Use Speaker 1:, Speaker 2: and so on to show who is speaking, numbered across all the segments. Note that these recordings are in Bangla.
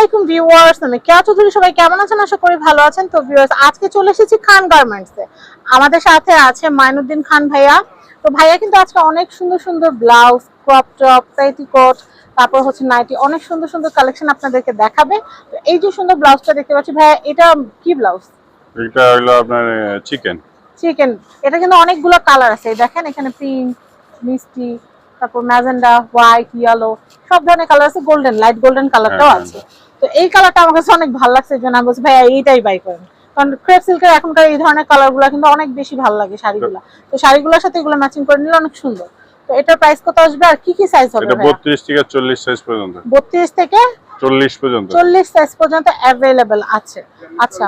Speaker 1: আলাইকুম ভিউয়ার্স আমি কেয়া চৌধুরী সবাই কেমন আছেন? আশা করি ভালো আছেন। তো ভিউয়ার্স আজকে চলে এসেছি খান গার্মেন্টসে আমাদের সাথে আছে মাইনুদ্দিন খান ভাইয়া। তো ভাইয়া কিন্তু আজকে অনেক সুন্দর সুন্দর ব্লাউজ ক্রপ টপ পেটিকোট তারপর হচ্ছে নাইটি অনেক সুন্দর সুন্দর কালেকশন আপনাদেরকে দেখাবে। তো এই যে সুন্দর ব্লাউজটা দেখতে পাচ্ছি ভাইয়া এটা কি ব্লাউজ
Speaker 2: এটা হলো আপনার চিকেন
Speaker 1: চিকেন এটা কিন্তু অনেকগুলো কালার আছে। দেখেন এখানে পিঙ্ক মিষ্টি তারপর ম্যাজেন্ডা হোয়াইট ইয়েলো সব ধরনের কালার আছে। গোল্ডেন লাইট গোল্ডেন কালারটাও আছে। তো এই কালারটা আমার কাছে অনেক ভালো লাগছে এই জন্য আমি বলছি ভাইয়া এইটাই বাই করেন। কারণ ক্রেপ সিল্কের এখনকার এই ধরনের কালারগুলো কিন্তু অনেক বেশি ভালো লাগে শাড়িগুলো। তো শাড়িগুলোর সাথে এগুলো ম্যাচিং করে নিলে অনেক সুন্দর। তো এটার প্রাইস কত আসবে আর কি কি সাইজ হবে
Speaker 2: এটা
Speaker 1: ভাইয়া?
Speaker 2: বত্রিশ থেকে চল্লিশ সাইজ পর্যন্ত।
Speaker 1: বত্রিশ থেকে
Speaker 2: চল্লিশ পর্যন্ত।
Speaker 1: চল্লিশ সাইজ পর্যন্ত অ্যাভেলেবেল আছে। আচ্ছা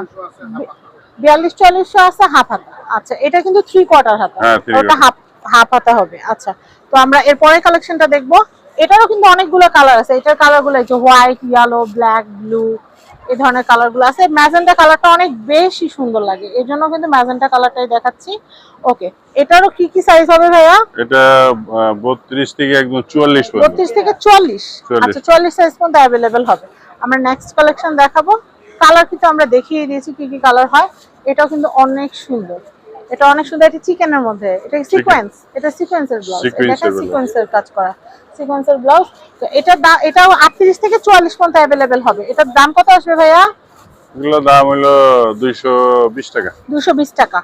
Speaker 1: বি- বিয়াল্লিশ চল্লিশশো আছে হাফ হাতা। আচ্ছা এটা কিন্তু থ্রি কোয়ার্টার হাতা।
Speaker 2: হ্যাঁ,
Speaker 1: ওটা হাফ হাফ হাতা হবে। আচ্ছা তো আমরা এর পরের কালেকশনটা দেখব। এটারও কিন্তু অনেকগুলো কালার আছে। এটার কালারগুলো যে হোয়াইট ইয়েলো ব্ল্যাক ব্লু এই ধরনের কালারগুলো আছে। ম্যাজেন্টা কালারটা অনেক বেশি সুন্দর লাগে। এই জন্য কিন্তু ম্যাজেন্টা কালারটাই দেখাচ্ছি। ওকে এটারও কি কি সাইজ হবে ভাইয়া?
Speaker 2: এটা বত্রিশ থেকে একদম চুয়াল্লিশ পর্যন্ত।
Speaker 1: বত্রিশ থেকে চল্লিশ
Speaker 2: 44
Speaker 1: আচ্ছা চল্লিশ সাইজ পর্যন্ত অ্যাভেলেবেল হবে। আমরা নেক্সট কালেকশন দেখাবো। কালার কিন্তু আমরা দেখিয়ে দিয়েছি কি কি কালার হয়। এটাও কিন্তু অনেক সুন্দর। এটা অনেক সুন্দর এটা চিকেনের মধ্যে এটা সিকোয়েন্স এটা সিকোয়েন্সের ব্লাউজ এটা সিকোয়েন্সের কাজ করা সিকোয়েন্সের ব্লাউজ তো এটা এটাও আটত্রিশ থেকে চুয়াল্লিশ পর্যন্ত অ্যাভেলেবেল হবে। এটার দাম কত আসবে ভাইয়া?
Speaker 2: এগুলো দাম হলো দুইশো বিশ টাকা।
Speaker 1: দুশো বিশ টাকা।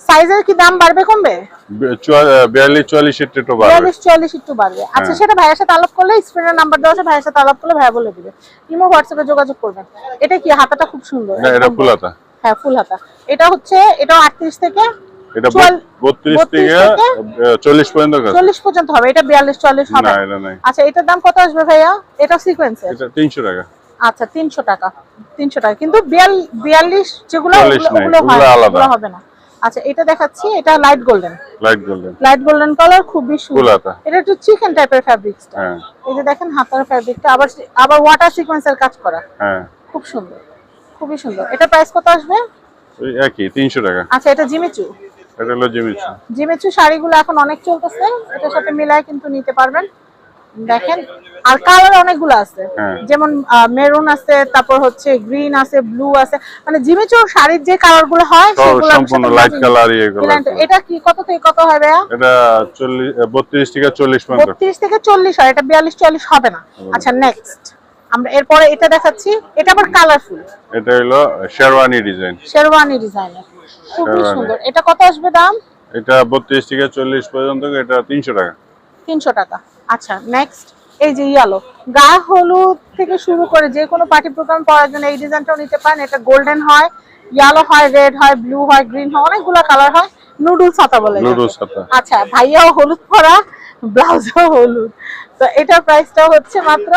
Speaker 1: সাইজের কি দাম বাড়বে কমবে?
Speaker 2: বে- চুয়া- বিয়াল্লিশ চুয়াল্লিশ একটু একটু বাড়বে।
Speaker 1: বিয়াল্লিশ চুয়াল্লিশ একটু বাড়বে। আচ্ছা
Speaker 2: হ্যাঁ।
Speaker 1: সেটা ভাইয়ের সাথে আলাপ করলে স্ক্রিনের নাম্বার দেওয়া আছে ভাইয়ের সাথে আলাপ করলে ভাইয়া বলে দিবে। ইমো হোয়াটসঅ্যাপে যোগাযোগ করবেন। এটা কি হাতাটা খুব সুন্দর।
Speaker 2: না এটা
Speaker 1: ফুল
Speaker 2: হাতা।
Speaker 1: হ্যাঁ ফুল হাতা। এটা হচ্ছে এটা আটত্রিশ থেকে
Speaker 2: এটা
Speaker 1: চুয়াল- 32
Speaker 2: থেকে
Speaker 1: থেকে
Speaker 2: চল্লিশ পর্যন্ত কাজ।
Speaker 1: চল্লিশ পর্যন্ত হবে এটা বিয়াল্লিশ চল্লিশ হবে।
Speaker 2: না এটা নাই।
Speaker 1: আচ্ছা এটার দাম কত আসবে ভাইয়া? এটা সিকোয়েন্সের
Speaker 2: এটা তিনশো টাকা।
Speaker 1: আচ্ছা তিনশো টাকা তিনশো টাকা। কিন্তু বিয়াল- বিয়াল্লিশ যেগুলো ওগুলো-
Speaker 2: আলাদা।
Speaker 1: হবে না। আচ্ছা এটা দেখাচ্ছি এটা light golden
Speaker 2: light golden
Speaker 1: light golden colour খুবই সুন্দর। এটা একটু চিকেন টাইপের ফ্যাব্রিক্সটা
Speaker 2: হ্যাঁ।
Speaker 1: এই যে দেখেন হাতার ফ্যাব্রিকটা আবার আবার ওয়াটার সিকোয়েন্সের কাজ করা।
Speaker 2: হ্যাঁ।
Speaker 1: খুব সুন্দর খুবই সুন্দর। এটা প্রাইস কত আসবে?
Speaker 2: ওই একই তিনশো টাকা।
Speaker 1: আচ্ছা এটা জিমিচু।
Speaker 2: এটা হলো জিমিচু।
Speaker 1: জিমিচু শাড়িগুলো এখন অনেক চলতেছে এটার সাথে মিলায় কিন্তু নিতে পারবেন। দেখেন আর কালার অনেকগুলো আছে।
Speaker 2: হ্যাঁ।
Speaker 1: যেমন মেরুন আছে তারপর হচ্ছে গ্রিন আছে ব্লু আছে। মানে জিমিচু শাড়ির যে কালারগুলো হয়
Speaker 2: সব
Speaker 1: সেগুলো
Speaker 2: সম্পূর্ণ লাইট কালার
Speaker 1: এটা কি কত থেকে কত হয় ভাইয়া?
Speaker 2: এটা চল্লিশ বত্রিশ থেকে চল্লিশ পর্যন্ত।
Speaker 1: বত্রিশ থেকে চল্লিশ হয় এটা বিয়াল্লিশ চল্লিশ হবে না। আচ্ছা নেক্সট আমরা এরপরে এটা দেখাচ্ছি এটা আবার কালারফুল
Speaker 2: এটা হলো শেরওয়ানি ডিজাইন
Speaker 1: শেরওয়ানি ডিজাইনের খুবই সুন্দর। এটা কত আসবে দাম?
Speaker 2: এটা বত্রিশ থেকে চল্লিশ পর্যন্ত এটা তিনশো টাকা।
Speaker 1: তিনশো টাকা। আচ্ছা নেক্সট এই যে ইয়ালো গা হলুদ থেকে শুরু করে যে কোনো পার্টি প্রোগ্রাম করার জন্য এই ডিজাইনটাও নিতে পারেন। এটা গোল্ডেন হয় ইয়ালো হয় রেড হয় ব্লু হয় গ্রিন হয় অনেকগুলো কালার হয়। নুডলস বলে
Speaker 2: নুডলস
Speaker 1: আচ্ছা ভাইয়াও হলুদ পরা ব্লাউজও হলুদ। তো এটার প্রাইসটা হচ্ছে মাত্র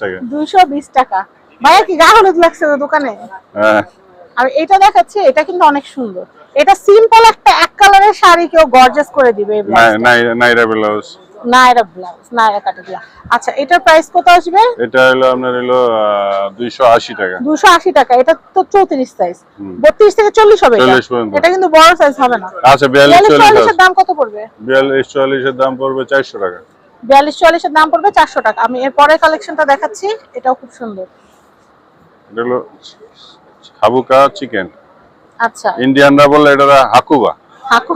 Speaker 2: টাকা।
Speaker 1: দুইশো বিশ টাকা। ভাইয়া কি গা হলুদ লাগছে তো দোকানে?
Speaker 2: হ্যাঁ।
Speaker 1: আর এটা দেখাচ্ছি এটা কিন্তু অনেক সুন্দর। এটা সিম্পল একটা এক কালারের শাড়ি কেউ গর্জাস করে দিবে।
Speaker 2: নাইরা ব্লাউজ
Speaker 1: নায়রা ব্লাউজ কাটাগুলা আচ্ছা এটার প্রাইস কত আসবে?
Speaker 2: এটা হলো আপনার হলো টাকা।
Speaker 1: দুশো আশি টাকা এটা তো চৌত্রিশ সাইজ বত্রিশ থেকে চল্লিশ হবে এটা। এটা কিন্তু বড় সাইজ হবে না।
Speaker 2: আচ্ছা
Speaker 1: দাম কত পড়বে?
Speaker 2: দাম পড়বে চারশো টাকা।
Speaker 1: বিয়াল্লিশ চল্লিশের দাম পড়বে চারশো টাকা। আমি এর পরের কালেকশনটা দেখাচ্ছি এটাও খুব সুন্দর।
Speaker 2: এটা হলো হাবুকা চিকেন
Speaker 1: আচ্ছা।
Speaker 2: ইন্ডিয়ানরা বলে এটা হাকুবা।
Speaker 1: হাকু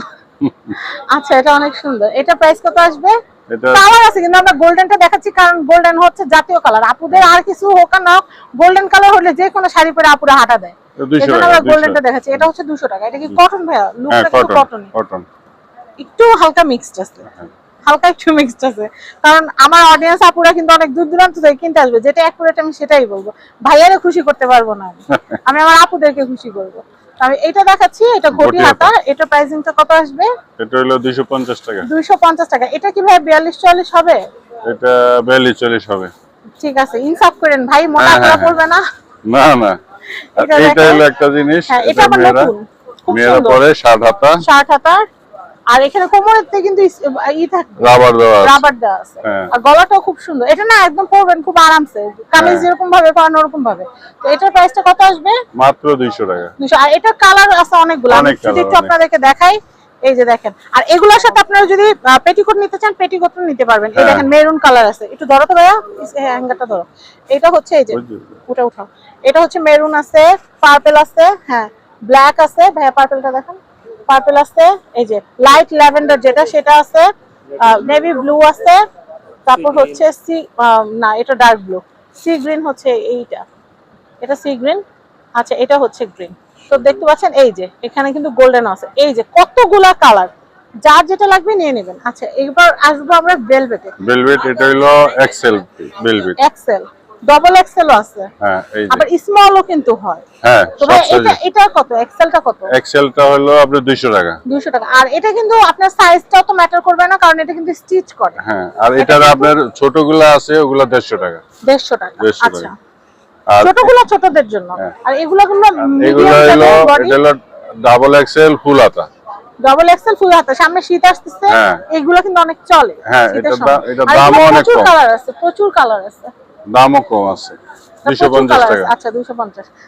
Speaker 1: আচ্ছা এটা অনেক সুন্দর। এটা প্রাইস কত আসবে?
Speaker 2: এটা
Speaker 1: কালার আছে কিন্তু আমরা গোল্ডেনটা দেখাচ্ছি কারণ গোল্ডেন হচ্ছে জাতীয় কালার আপুদের আর কিছু হোক না গোল্ডেন কালার হলে যে কোনো শাড়ি পরে আপুরা হাঁটা দেয়।
Speaker 2: টাকা
Speaker 1: আমরা গোল্ডেনটা দেখাচ্ছি। এটা হচ্ছে দুশো টাকা। এটা কি কটন ভাইয়া?
Speaker 2: হ্যাঁ
Speaker 1: লুকটা
Speaker 2: কটন
Speaker 1: কটন
Speaker 2: কটন
Speaker 1: একটু হালকা মিক্সড আছে। হালকা একটু মিক্সড আছে। কারণ আমার অডিয়েন্স আপুরা কিন্তু অনেক দূর দূরান্ত থেকে কিনতে আসবে যেটা অ্যাকুরেট আমি সেটাই বলব। ভাইয়ারে খুশি করতে পারব না আমি। আমি আমার আপুদেরকে খুশি করব। আমি এটা দেখাচ্ছি এটা ঘটি হাতা।
Speaker 2: হাতা।
Speaker 1: এটা প্রাইসিংটা কত আসবে?
Speaker 2: এটা হলো দুইশো পঞ্চাশ টাকা।
Speaker 1: দুইশো পঞ্চাশ টাকা। এটা কি ভাই বিয়াল্লিশ চল্লিশ হবে?
Speaker 2: এটা বিয়াল্লিশ চল্লিশ হবে।
Speaker 1: ঠিক আছে ইনসাফ করেন। ভাই মোটা
Speaker 2: হ্যাঁ,
Speaker 1: করা
Speaker 2: হ্যাঁ,
Speaker 1: পড়বে না?
Speaker 2: না না।
Speaker 1: এটা।
Speaker 2: হলো একটা জিনিস।
Speaker 1: হ্যাঁ, এটা নতুন।
Speaker 2: মেয়েরা পরে শার্ট হাতা।
Speaker 1: শার্ট হাতার। আর এখানে কোমরেতে কিন্তু ই থাকবে
Speaker 2: রাবার দেওয়া
Speaker 1: রাবার দেওয়া আছে।
Speaker 2: হ্যাঁ।
Speaker 1: আর গলাটাও খুব সুন্দর। এটা না একদম পরবেন খুব আরামসে। কামিজ
Speaker 2: হ্যাঁ।
Speaker 1: যেরকম ভাবে পরানো ওরকম ভাবে তো এটার প্রাইসটা কত আসবে?
Speaker 2: মাত্র দুইশো টাকা।
Speaker 1: দুশো আর এটা কালার আছে অনেকগুলো। আমি একটু আপনাদেরকে দেখাই এই যে দেখেন। আর এগুলোর সাথে আপনারা যদি পেটিকোট নিতে চান পেটিকোট নিতে পারবেন। এই
Speaker 2: হ্যাঁ।
Speaker 1: দেখেন মেরুন কালার আছে। একটু ধরো তো ভাইয়া হ্যাঙ্গারটা ধরো। এটা হচ্ছে এই যে ওটা উঠাও। এটা হচ্ছে মেরুন আছে পার্পল আছে হ্যাঁ। ব্ল্যাক আছে। ভাইয়া পার্পলটা দেখেন। পার্পল আছে এই যে লাইট ল্যাভেন্ডার যেটা সেটা আছে নেভি ব্লু আছে তারপর হচ্ছে সি না এটা ডার্ক ব্লু সি গ্রিন হচ্ছে এইটা। এটা সি গ্রিন আচ্ছা এটা হচ্ছে গ্রিন তো দেখতে পাচ্ছেন এই যে এখানে কিন্তু গোল্ডেন আছে। এই যে কতগুলা কালার যার যেটা লাগবে নিয়ে নেবেন। আচ্ছা এবার আসব আমরা ভেলভেটে
Speaker 2: ভেলভেট এটা হলো এক্সেল ভেলভেট
Speaker 1: এক্সেল ডবল এক্সেলও আছে।
Speaker 2: হ্যাঁ এই
Speaker 1: আবার স্মলও কিন্তু হয়।
Speaker 2: হ্যাঁ
Speaker 1: এটা এটা কত? এক্সেলটা কত?
Speaker 2: এক্সেলটা হলো আপনার দুইশো টাকা।
Speaker 1: 200 টাকা। আর এটা কিন্তু আপনার সাইজটাও তো ম্যাটার করবে না কারণ এটা কিন্তু স্টিচ করে।
Speaker 2: হ্যাঁ আর এটার আপনার ছোটগুলা আছে ওগুলা দেড়শো টাকা।
Speaker 1: 150 টাকা। আচ্ছা।
Speaker 2: আর
Speaker 1: ছোটগুলো ছোটদের জন্য।
Speaker 2: হ্যাঁ।
Speaker 1: আর এগুলো গুলো
Speaker 2: এগুলো হলো এটা হলো ডাবল এক্সেল ফুল হাতা।
Speaker 1: ডাবল এক্সেল ফুল হাতা। সামনে শীত আসতেছে
Speaker 2: হ্যাঁ।
Speaker 1: এগুলো কিন্তু অনেক চলে।
Speaker 2: হ্যাঁ, এটার দাম- অনেক
Speaker 1: প্রচুর কালার আছে প্রচুর কালার আছে।
Speaker 2: দামও কম আছে।
Speaker 1: আচ্ছা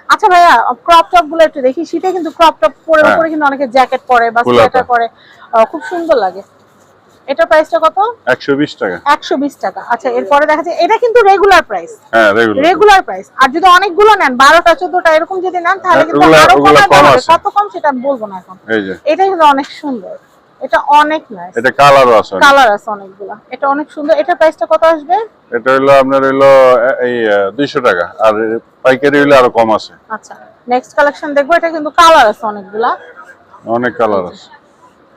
Speaker 1: আচ্ছা ভাইয়া ক্রপ টপগুলো একটু দেখি। শীতে কিন্তু ক্রপ টপ পরে
Speaker 2: হ্যাঁ।
Speaker 1: উপরে কিন্তু অনেকে জ্যাকেট পরে বা সোয়েটার পরে। খুব সুন্দর লাগে। প্রাইসটা কত?
Speaker 2: টাকা।
Speaker 1: একশো বিশ টাকা। আচ্ছা এরপরে দেখা এটা কিন্তু রেগুলার প্রাইস
Speaker 2: হ্যাঁ রেগুলার
Speaker 1: রেগুলার প্রাইস আর যদি অনেকগুলো নেন বারোটা চোদ্দটা এরকম যদি নেন তাহলে
Speaker 2: হ্যাঁ,
Speaker 1: কিন্তু আরও
Speaker 2: কম
Speaker 1: কত কম সেটা আমি বলব না এখন।
Speaker 2: এই যে।
Speaker 1: এটা কিন্তু অনেক সুন্দর। এটা অনেক নাইস
Speaker 2: এটা কালারও আছে
Speaker 1: কালার আছে অনেকগুলা। এটা অনেক সুন্দর। এটা প্রাইসটা কত আসবে?
Speaker 2: এটা হলো আপনার হলো এই দুইশো টাকা। আর পাইকারি আরও কম আছে।
Speaker 1: আচ্ছা নেক্সট কালেকশন দেখব। এটা কিন্তু কালার আছে অনেকগুলা।
Speaker 2: অনেক কালার আছে।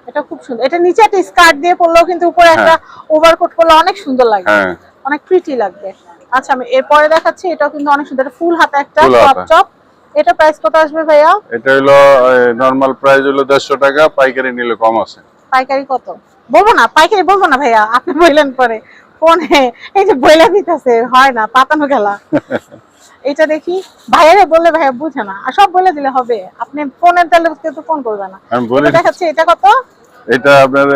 Speaker 1: এটা খুব সুন্দর। এটা নিচে একটা স্কার্ট দিয়ে পরলেও কিন্তু উপরে একটা ওভারকোট পরলে অনেক সুন্দর লাগবে।
Speaker 2: হ্যাঁ।
Speaker 1: অনেক প্রিটি লাগবে। আচ্ছা আমি এরপরে দেখাচ্ছি। এটাও কিন্তু অনেক সুন্দর। ফুল হাতা একটা টপ টপ এটা প্রাইস কত আসবে ভাইয়া?
Speaker 2: এটা হলো নরমাল প্রাইস হলো দেড়শো টাকা পাইকারি নিলে কম আছে।
Speaker 1: পাইকারি কত? বলব না পাইকারি বলব না ভাইয়া আপনি বললেন পরে। ফোনে এই যে বইলা দিতেছে হয় না পাতানো খেলা এটা দেখি ভাইয়ারে বললে ভাইয়া বুঝে না আর সব বলে দিলে হবে। আপনি ফোনের তাহলে তো ফোন করবে না।
Speaker 2: আমি বলি
Speaker 1: দেখাচ্ছি এটা কত?
Speaker 2: এটা আপনার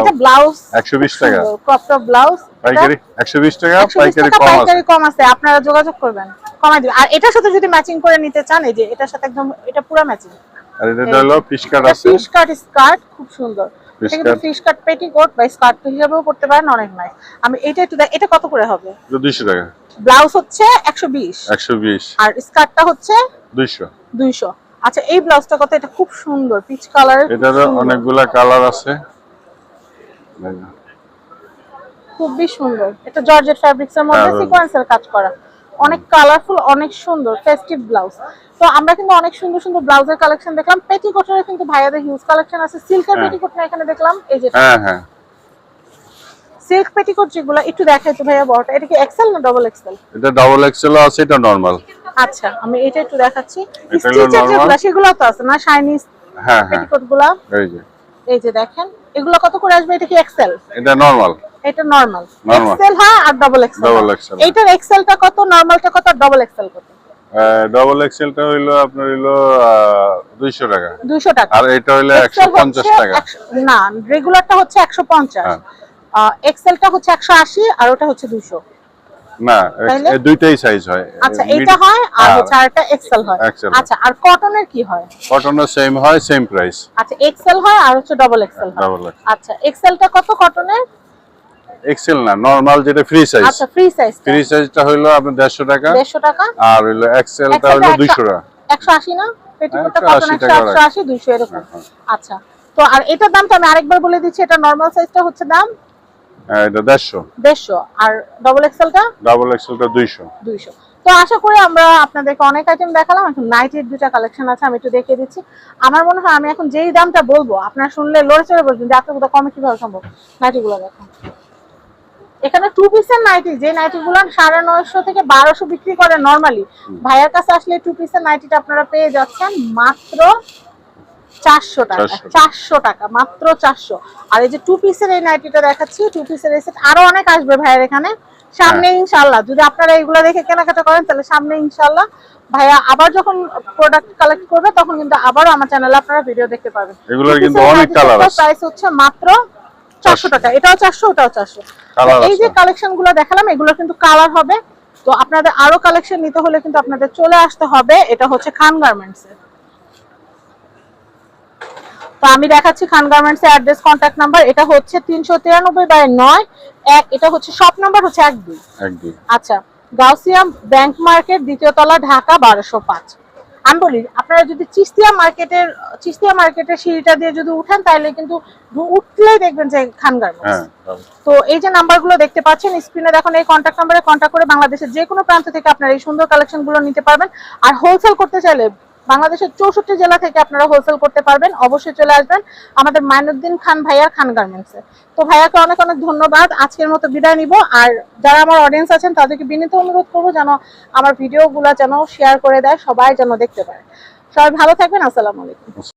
Speaker 1: এটা ব্লাউজ
Speaker 2: একশো বিশ টাকা।
Speaker 1: ক্রপ টপ ব্লাউজ
Speaker 2: পাইকারি একশো বিশ টাকা পাইকারি কম আছে।
Speaker 1: পাইকারি কম আছে। আপনারা যোগাযোগ করবেন কমাই দিবেন। আর এটার সাথে যদি ম্যাচিং করে নিতে চান এই যে এটার সাথে একদম এটা পুরো ম্যাচিং
Speaker 2: আর এটা হলো ফিশ কাট আছে।
Speaker 1: ফিশ কাট স্কার্ট খুব সুন্দর। এটা কিন্তু ফিশ কাট পেটিকোট বা স্কার্ট হিসেবেও করতে পারেন অনেক নাইস আমি এটা একটু এটা কত করে হবে?
Speaker 2: দুইশো টাকা।
Speaker 1: ব্লাউজ হচ্ছে একশো বিশ।
Speaker 2: একশো বিশ।
Speaker 1: আর স্কার্টটা হচ্ছে
Speaker 2: দুইশো।
Speaker 1: দুইশো। আচ্ছা এই ব্লাউজটা কত? এটা খুব সুন্দর পিচ কালারের
Speaker 2: এটারও অনেকগুলা কালার আছে।
Speaker 1: খুবই সুন্দর। এটা জর্জেট ফ্যাব্রিক্স মধ্যে
Speaker 2: হ্যাঁ,
Speaker 1: সিকোয়েন্সের কাজ করা। অনেক কালারফুল অনেক সুন্দর ফেস্টিভ ব্লাউজ তো আমরা কিন্তু অনেক সুন্দর সুন্দর ব্লাউজের কালেকশন দেখলাম। পেটিকোটের কিন্তু ভাইয়াদের হিউজ কালেকশন আছে। সিল্কের
Speaker 2: হ্যাঁ।
Speaker 1: পেটিকোট না এখানে দেখলাম? এই যে
Speaker 2: হ্যাঁ হ্যাঁ।
Speaker 1: সিল্ক পেটিকোট যেগুলো একটু দেখাই তো ভাইয়া বড়টা। এটা কি এক্সেল না ডবল এক্সেল
Speaker 2: এটা ডাবল এক্সেল আছে এটা নর্মাল
Speaker 1: আচ্ছা আমি এটা একটু দেখাচ্ছি। স্টিচের সেগুলো তো আছে না? শাইনিজ
Speaker 2: হ্যাঁ হ্যাঁ। এই যে।
Speaker 1: এই যে দেখেন এগুলো কত করে আসবে? এটা কি এক্সেল
Speaker 2: এটা নর্মাল
Speaker 1: এটা নরমাল। এক্সেল হয় আর ডবল এক্সেল
Speaker 2: XL হয়।
Speaker 1: এইটার এক্সেলটা কত? নরমালটা কত? ডবল এক্সেল কত?
Speaker 2: ডাবল এক্সেলটা হইল আপনার হইল দুইশো টাকা।
Speaker 1: 200 টাকা।
Speaker 2: আর এটা হইল একশো
Speaker 1: এক্সেল
Speaker 2: পঞ্চাশ
Speaker 1: হচ্ছে
Speaker 2: টাকা।
Speaker 1: 100 না রেগুলারটা হচ্ছে 150
Speaker 2: হ্যাঁ।
Speaker 1: এক্সেলটা হচ্ছে 180 আর ওটা হচ্ছে 200
Speaker 2: না দুইটাই সাইজ হয়।
Speaker 1: আচ্ছা এইটা হয় আর হচ্ছে আরেকটা এক্সেল হয়। আচ্ছা আর কটনের কি হয়?
Speaker 2: কটনও সেম হয় সেম প্রাইস
Speaker 1: আচ্ছা এক্সেল হয় আর হচ্ছে ডবল এক্সেল হয়।
Speaker 2: ডাবল
Speaker 1: আচ্ছা এক্সেলটা কত কটনের
Speaker 2: এক্সেল না নর্মাল যেটা ফ্রি সাইজ
Speaker 1: আচ্ছা ফ্রি সাইজ
Speaker 2: ফ্রি সাইজটা হইল আপনার দেড়শো টাকা।
Speaker 1: 150 টাকা।
Speaker 2: আর হইল এক্সেলটা
Speaker 1: 100
Speaker 2: দুইশো টাকা।
Speaker 1: 180 না? পেটিকোটটা
Speaker 2: 180
Speaker 1: কটন 180 200 এরকম।
Speaker 2: হ্যাঁ, হ্যাঁ।
Speaker 1: আচ্ছা তো আর এটার দামটা আমি আরেকবার বলে দিচ্ছি এটা নরমাল সাইজটা হচ্ছে দাম
Speaker 2: হ্যাঁ, এটা দেড়শো।
Speaker 1: দেড়শো। আর ডবল এক্সেলটা
Speaker 2: ডাবল এক্সেলটা দুইশো।
Speaker 1: দুইশো। তো আশা করি আমরা আপনাদেরকে অনেক আইটেম দেখালাম। এখন নাইটের দুটা কালেকশন আছে আমি একটু দেখিয়ে দিচ্ছি। আমার মনে হয় আমি এখন যেই দামটা বলব আপনারা শুনলে লড়ে চড়ে বলবেন যে এত কমে কীভাবে সম্ভব? নাইটিগুলো দেখুন এখানে টু পিসের নাইটি যে নাইটি গুলো সাড়ে নয়শো থেকে বারোশো বিক্রি করে নর্মালি ভাইয়ের কাছে আসলে টু পিসের নাইটিটা আপনারা পেয়ে যাচ্ছেন। মাত্র চারশো টাকা চারশো টাকা। মাত্র চারশো। আর এই যে টু পিসের এই নাইটিটা দেখাচ্ছি টু পিসের এই সেট আরও অনেক আসবে ভাইয়ের এখানে। সামনে
Speaker 2: হ্যাঁ।
Speaker 1: ইনশাল্লাহ যদি আপনারা এইগুলো দেখে কেনাকাটা করেন তাহলে সামনে ইনশাল্লাহ ভাইয়া আবার যখন প্রোডাক্ট কালেক্ট করবে তখন কিন্তু আবারও আমার চ্যানেলে আপনারা ভিডিও দেখতে পাবেন।
Speaker 2: এগুলোর কিন্তু অনেক কালার আছে।
Speaker 1: প্রাইস হচ্ছে মাত্র চারশো টাকা। এটাও চারশো ওটাও চারশো।
Speaker 2: Colour
Speaker 1: এই যে কালেকশনগুলো দেখালাম এগুলো কিন্তু কালার হবে। তো আপনাদের আরও কালেকশন নিতে হলে কিন্তু আপনাদের চলে আসতে হবে। এটা হচ্ছে খান গার্মেন্টস এর তো আমি দেখাচ্ছি খান গার্মেন্টস এর অ্যাড্রেস কন্ট্যাক্ট নাম্বার এটা হচ্ছে তিনশো তিরানব্বই বাই নয় এক এটা হচ্ছে শপ নাম্বার হচ্ছে এক দুই। আচ্ছা গাউসিয়া ব্যাংক মার্কেট দ্বিতীয় তলা ঢাকা বারোশো পাঁচ। আমি বলি আপনারা যদি চিস্তিয়া মার্কেটের চিস্তিয়া মার্কেটের সিঁড়িটা দিয়ে যদি উঠেন তাহলে কিন্তু উঠলেই দেখবেন যে খান গার্মেন্টস।
Speaker 2: হ্যাঁ
Speaker 1: তো এই যে নাম্বারগুলো দেখতে পাচ্ছেন স্ক্রিনে দেখুন এই কন্ট্যাক্ট নাম্বারে কন্ট্যাক্ট করে বাংলাদেশের যে কোনো প্রান্ত থেকে আপনারা এই সুন্দর কালেকশনগুলো নিতে পারবেন। আর হোলসেল করতে চাইলে বাংলাদেশের চৌষট্টি জেলা থেকে আপনারা হোলসেল করতে পারবেন। অবশ্যই চলে আসবেন। আমাদের মাইনুদ্দিন খান ভাইয়ার খান গার্মেন্টসে তো ভাইয়াকে অনেক অনেক ধন্যবাদ। আজকের মতো বিদায় নিব। আর যারা আমার অডিয়েন্স আছেন, তাদেরকে বিনীত অনুরোধ করব যেন আমার ভিডিওগুলো যেন শেয়ার করে দেয়, সবাই যেন দেখতে পারে। সবাই ভালো থাকবেন। আসসালামু আলাইকুম।